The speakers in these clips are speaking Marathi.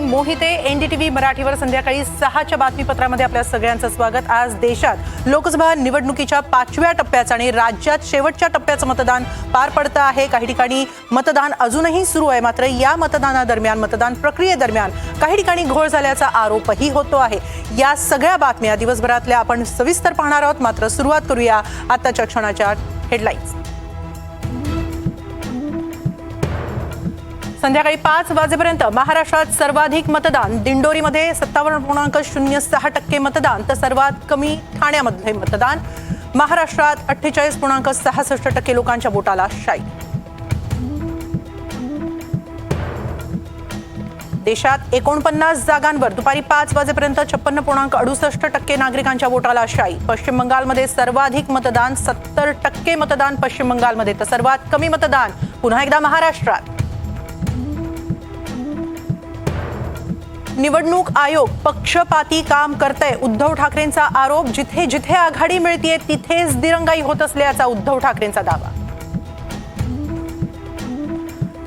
मोहिते एनडीटीव्ही मराठीवर संध्याकाळी सहाच्या बातमीपत्रामध्ये आपल्या सगळ्यांचं स्वागत. आज देशात लोकसभा निवडणुकीच्या पाचव्या टप्प्याचं आणि राज्यात शेवटच्या टप्प्याचं मतदान पार पडतं आहे. काही ठिकाणी मतदान अजूनही सुरू आहे. मात्र या मतदानादरम्यान मतदान प्रक्रियेदरम्यान काही ठिकाणी घोळ झाल्याचा आरोपही होतो आहे. या सगळ्या बातम्या दिवसभरातल्या आपण सविस्तर पाहणार आहोत. मात्र सुरुवात करूया आताच्या क्षणाच्या हेडलाईन्स संध्याकाळी पाच वाजेपर्यंत महाराष्ट्रात सर्वाधिक मतदान. दिंडोरीमध्ये सत्तावन्न पूर्णांक शून्य सहा टक्के मतदान तर सर्वात कमी ठाण्यामध्ये मतदान. महाराष्ट्रात अठ्ठेचाळीस पूर्णांक सहासष्ट टक्के लोकांच्या बोटाला शाई. देशात एकोणपन्नास जागांवर दुपारी पाच वाजेपर्यंत छप्पन्न पूर्णांक अडुसष्ट टक्के नागरिकांच्या बोटाला शाई. पश्चिम बंगालमध्ये सर्वाधिक मतदान सत्तर टक्के मतदान पश्चिम बंगालमध्ये तर सर्वात कमी मतदान पुन्हा एकदा महाराष्ट्रात. निवडणूक आयोग पक्षपाती काम करतंय. उद्धव ठाकरेंचा आरोप जिथे जिथे आघाडी मिळतीये तिथेच दिरंगाई होत असल्याचा उद्धव ठाकरेंचा दावा.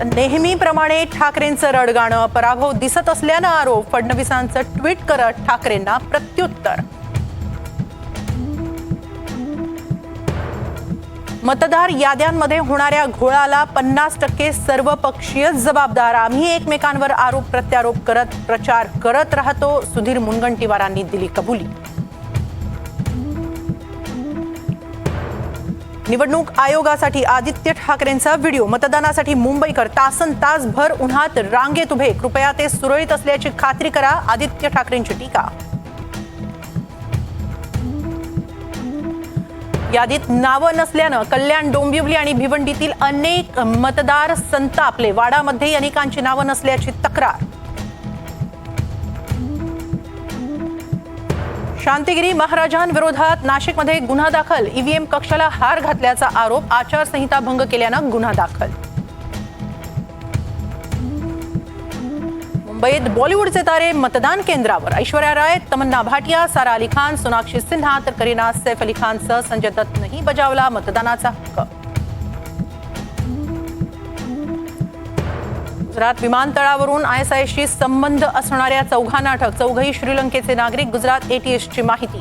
नेहमीप्रमाणे ठाकरेंचं रडगाणं पराभव दिसत असल्यानं आरोप फडणवीसांचं ट्विट करत ठाकरेंना प्रत्युत्तर. मतदार याद्यांमध्ये होणाऱ्या घोळाला पन्नास टक्के सर्वपक्षीय जबाबदार. आम्ही एकमेकांवर आरोप प्रत्यारोप करत प्रचार करत राहतो. सुधीर मुनगंटीवारांनी दिली कबुली. निवडणूक आयोगासाठी आदित्य ठाकरेंचा व्हिडिओ. मतदानासाठी मुंबईकर तासन तासभर उन्हात रांगेत उभे. कृपया ते सुरळीत असल्याची खात्री करा. आदित्य ठाकरेंची टीका. यादीत नावं नसल्यानं कल्याण डोंबिवली आणि भिवंडीतील अनेक मतदार संतापले वाडामध्ये अनेकांची नावं नसल्याची तक्रार. शांतिगिरी महाराजांविरोधात नाशिकमध्ये गुन्हा दाखल. ईव्हीएम कक्षाला हार घातल्याचा आरोप. आचारसंहिता भंग केल्यानं गुन्हा दाखल. मुंबईत बॉलिवूडचे तारे मतदान केंद्रावर. ऐश्वर्या राय तमन्ना भाटिया सारा अली खान सोनाक्षी सिन्हा तर करीना सैफ अली खानसह संजय दत्तनंही बजावला मतदानाचा हक्क. गुजरात विमानतळावरून आयएसआयशी संबंध असणाऱ्या चौघांना अटक चौघही श्रीलंकेचे नागरिक. गुजरात एटीएसची माहिती.